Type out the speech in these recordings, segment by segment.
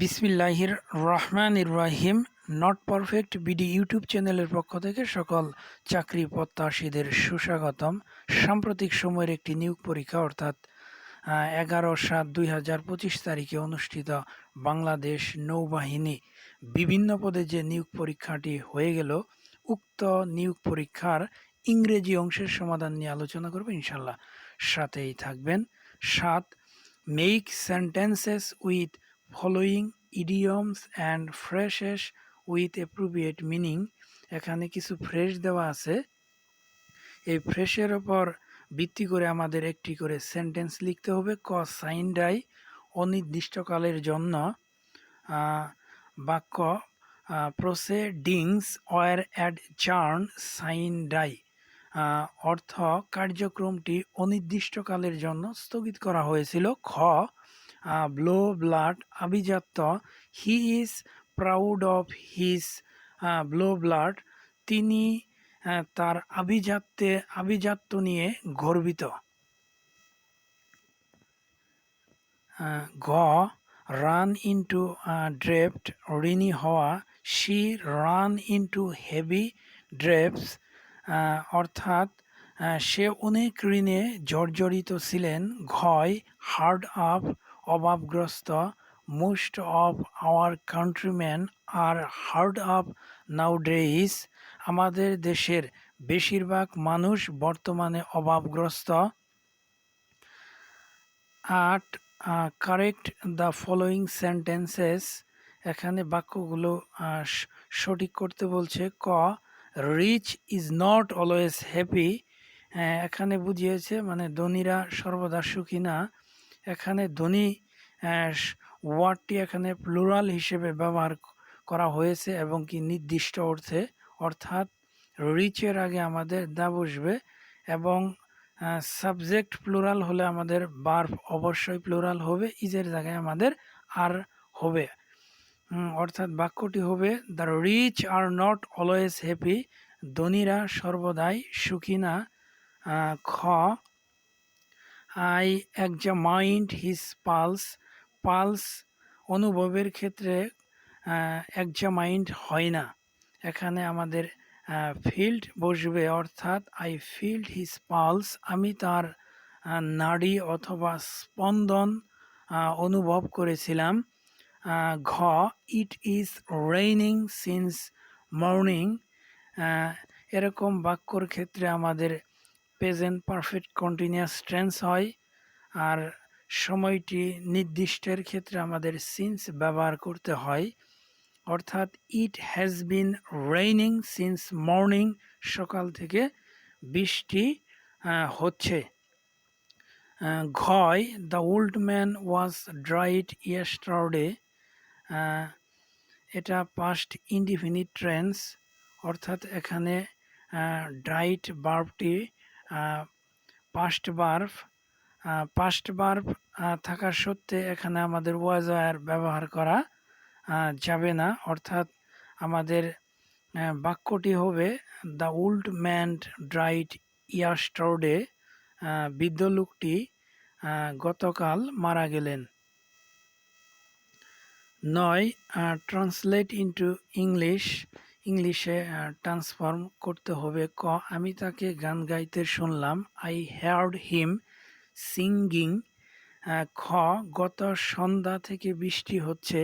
বিসমিল্লাহির রহমান রাহিম নট পারফেক্ট বিডি ইউটিউব চ্যানেলের পক্ষ থেকে সকল চাকরি প্রত্যাশীদের সুস্বাগতম। সাম্প্রতিক সময়ের একটি নিয়োগ পরীক্ষা, অর্থাৎ এগারো সাত দুই হাজার পঁচিশ তারিখে অনুষ্ঠিত বাংলাদেশ নৌবাহিনী বিভিন্ন পদে যে নিয়োগ পরীক্ষাটি হয়ে গেল, উক্ত নিয়োগ পরীক্ষার ইংরেজি অংশের সমাধান নিয়ে আলোচনা করব ইনশাল্লাহ সাথেই থাকবেন। সাত make sentences with following idioms and phrases with appropriate meaning এখানে কিছু ফ্রেশ দেওয়া আছে। এই ফ্রেশের ওপর ভিত্তি করে আমাদের একটি করে সেন্টেন্স লিখতে হবে, ক সাইন ডাই অনির্দিষ্টকালের জন্য বাক্য proceedings were adjourned sine die অর্থ কার্যক্রমটি অনির্দিষ্টকালের জন্য স্থগিত করা হয়েছিল, খ ব্লো ব্লাড আভিজাত্য। He is proud of his blue blood তিনি তার আভিজাত্যে, আভিজাত্য নিয়ে গর্বিত। গ রান ইন্টু ড্রেপড ঋণী হওয়া। She ran into heavy debts অর্থাৎ সে অনেক ঋণে জর্জরিত ছিলেন। ঘয় hard up অভাবগ্রস্ত most of our countryman are hard up nowadays আমাদের দেশের বেশিরভাগ মানুষ বর্তমানে অভাবগ্রস্ত। আট কারেক্ট দ্য ফলোয়িং সেন্টেন্সেস এখানে বাক্যগুলো সঠিক করতে বলছে ক rich is not always happy এখানে বুঝিয়েছে মানে ধনীরা সর্বদা সুখী না। এখানে ধনী ওয়ার্ডটি এখানে প্লুরাল হিসেবে ব্যবহার করা হয়েছে এবং কি নির্দিষ্ট অর্থে, অর্থাৎ রিচের আগে আমাদের দা বসবে এবং সাবজেক্ট প্লুরাল হলে আমাদের বার্ব অবশ্যই প্লুরাল হবে ইজের জায়গায় আমাদের আর হবে। অর্থাৎ বাক্যটি হবে the rich are not always happy ধনীরা সর্বদাই সুখী না খ I examined his pulse pulse অনুভবের ক্ষেত্রে এক্সামাইন্ড হয় না। এখানে আমাদের ফিল্ড বসবে, অর্থাৎ আই ফিল্ড হিজ পালস। আমি তার নাড়ি অথবা স্পন্দন অনুভব করেছিলাম। ঘ, it is raining since morning. এরকম বাক্যর ক্ষেত্রে আমাদের প্রেজেন্ট পারফেক্ট কন্টিনিউয়াস টেন্স হয়। আর সময়টি নির্দিষ্টের ক্ষেত্রে আমাদের সিন্স ব্যবহার করতে হয়। অর্থাৎ it has been raining since morning সকাল থেকে বৃষ্টি হচ্ছে। ঘয় দ্য ওল্ড ম্যান ওয়াজ ড্রাইড ইয়েস্টারডে এটা পাস্ট ইনডিফিনিট ট্রেন্স অর্থাৎ এখানে ড্রাইট বার্বটি পাস্ট বার্ব পাস্ট বার্ব থাকা সত্ত্বে এখানে আমাদের ওয়াজ আর ব্যবহার করা যাবে না। অর্থাৎ আমাদের বাক্যটি হবে দ্য ওল্ড ম্যান ড্রাইট ইয়াস্টারডে বৃদ্ধ লোকটি গতকাল মারা গেলেন। নয় ট্রান্সলেট ইন্টু ইংলিশ ইংলিশে ট্রান্সফর্ম করতে হবে। ক, আমি তাকে গান গাইতে শুনলাম। আই হ্যার্ড হিম সিঙ্গিং খ, গত সন্ধ্যা থেকে বৃষ্টি হচ্ছে।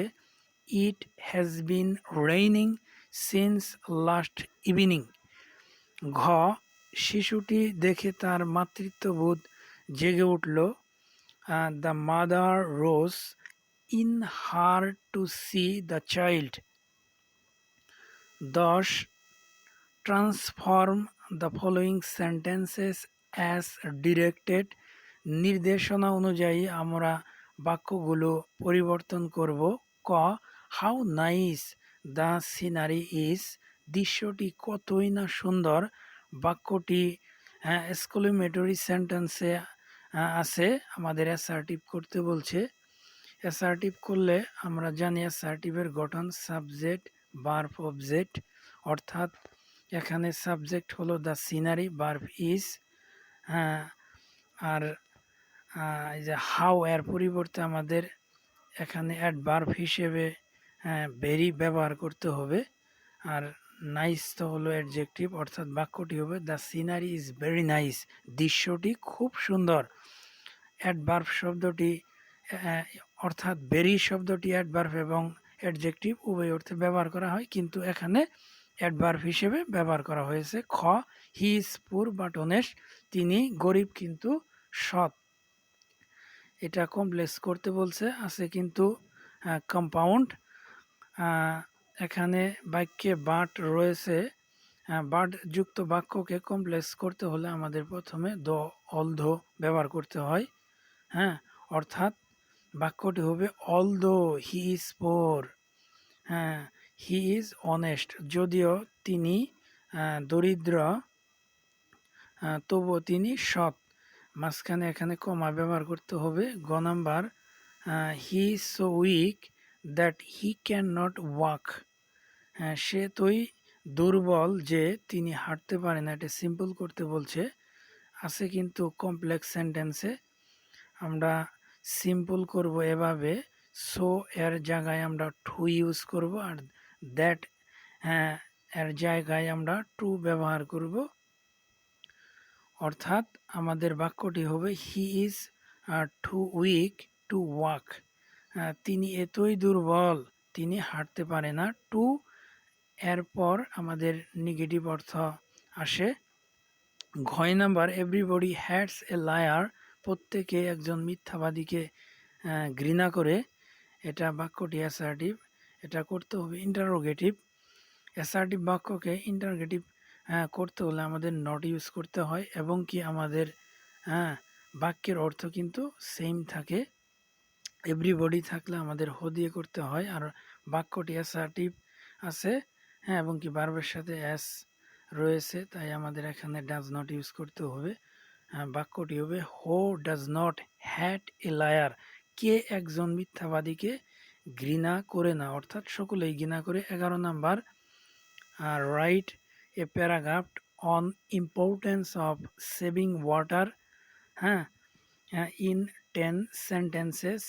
It has been raining since last evening ঘ, শিশুটি দেখে তার মাতৃত্ববোধ জেগে উঠল। The mother rose in her to see the child দশ transform the following sentences as directed নির্দেশনা অনুযায়ী আমরা বাক্যগুলো পরিবর্তন করব। ক how nice the scenery is দৃশ্যটি কতই না সুন্দর। বাক্যটি এক্সক্লেমেটরি সেন্টেন্সে আছে। আমাদের অ্যাসার্টিভ করতে বলছে। অ্যাসার্টিভ করলে আমরা জানি অ্যাসার্টিভের গঠন সাবজেক্ট বার্ব অবজেক্ট অর্থাৎ এখানে সাবজেক্ট হলো দ্য সিনারি বার্ব ইজ হ্যাঁ আর এই যে হাউ এর পরিবর্তে আমাদের এখানে অ্যাডভার্ব হিসেবে ভেরি ব্যবহার করতে হবে। আর নাইস তো হলো অ্যাডজেক্টিভ অর্থাৎ বাক্যটি হবে the scenery is very nice দৃশ্যটি খুব সুন্দর। অ্যাডভার্ব শব্দটি অর্থাৎ বেরি শব্দটি অ্যাডভার্ব এবং অ্যাডজেক্টিভ উভয় অর্থে ব্যবহার করা হয়, কিন্তু এখানে অ্যাডভার্ব হিসেবে ব্যবহার করা হয়েছে খ, হি ইজ পুর বাট তিনি গরিব কিন্তু সৎ। এটা কমপ্লেক্স করতে বলছে, আছে কিন্তু কম্পাউন্ড এখানে বাক্যে বাট রয়েছে বাট যুক্ত বাক্যকে কমপ্লেক্স করতে হলে আমাদের প্রথমে দ অল অলধ ব্যবহার করতে হয় হ্যাঁ অর্থাৎ বাক্যটি হবে অলদো হি ইজ পোর হ্যাঁ হি ইজ অনেস্ট যদিও তিনি দরিদ্র তবুও তিনি সৎ। মাঝখানে এখানে কমা ব্যবহার করতে হবে, গ number he is so weak that he can not walk হ্যাঁ সে তোই দুর্বল যে তিনি হাঁটতে পারে না, এটা সিম্পল করতে বলছে। আছে কিন্তু কমপ্লেক্স সেন্টেন্সে আমরা সিম্পল করব এভাবে। সো এর জায়গায় আমরা টু ইউজ করব আর দ্যাট এর জায়গায় আমরা টু ব্যবহার করব। অর্থাৎ আমাদের বাক্যটি হবে he is too weak to walk তিনি এতই দুর্বল, তিনি হাঁটতে পারে না। টু এরপর আমাদের নেগেটিভ অর্থ আসে। ঘয় number everybody hates a liar প্রত্যেকে একজন মিথ্যাবাদীকে ঘৃণা করে এটা বাক্যটি অ্যাসার্টিভ এটা করতে হবে ইন্টারোগেটিভ অ্যাসার্টিভ বাক্যকে ইন্টারোগেটিভ করতে হলে আমাদের নট ইউজ করতে হয় এবং কি আমাদের হ্যাঁ বাক্যের অর্থ কিন্তু সেম থাকে। এভরিবডি থাকলে আমাদের হো দিয়ে করতে হয় আর বাক্যটি অ্যাসার্টিভ আছে হ্যাঁ এবং কি বারবার সাথে অ্যাস রয়েছে, তাই আমাদের এখানে ডাজ নট ইউজ করতে হবে। বাক্যটি হবে, who does not hate a liar. কে একজন মিথ্যাবাদীকে ঘৃণা করে না? অর্থাৎ সকলেই ঘৃণা করে। এগারো number write a paragraph on importance of saving water হ্যাঁ? ইন টেন সেন্টেন্সেস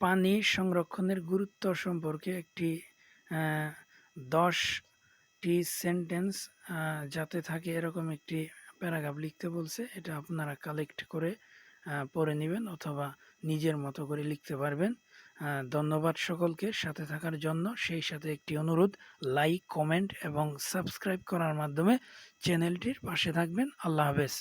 পানি সংরক্ষণের গুরুত্ব সম্পর্কে একটি দশটি সেন্টেন্স যাতে থাকে এরকম একটি প্যারাগ্রাফ লিখতে বলছে, এটা আপনারা কালেক্ট করে পড়ে নেবেন অথবা নিজের মতো করে লিখতে পারবেন। ধন্যবাদ সকলকে সাথে থাকার জন্য। সেই সাথে একটি অনুরোধ লাইক কমেন্ট এবং সাবস্ক্রাইব করার মাধ্যমে চ্যানেলটির পাশে থাকবেন। আল্লাহ হাফেজ।